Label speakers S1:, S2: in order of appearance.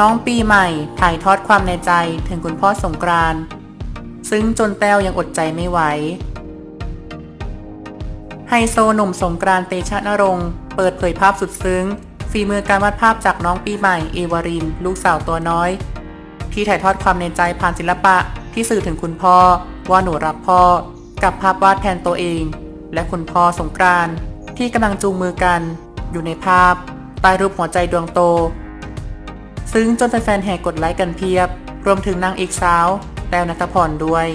S1: น้องปีใหม่ถ่ายทอดความในใจถึงคุณพ่อสงกรานต์ซึ่งจนแต้วยังอดใจไม่ไหวไฮโซหนุ่มสงกรานต์เตชะนรงค์เปิดเผยภาพสุดซึ้งฝีมือการวาดภาพจากน้องปีใหม่เอวาริน ลูกสาวตัวน้อย ที่ถ่ายทอดความในใจผ่านศิลปะที่สื่อถึงคุณพ่อ ว่าหนูรักพ่อ กับภาพวาดแทนตัวเอง และคุณพ่อสงกรานต์ที่กำลังจูงมือกัน อยู่ในภาพใต้รูปหัวใจดวงโต ซึ่งจนแฟนๆแห่กดไลค์กันเพียบ รวมถึงนางเอกสาวแต้วนัทพรด้วย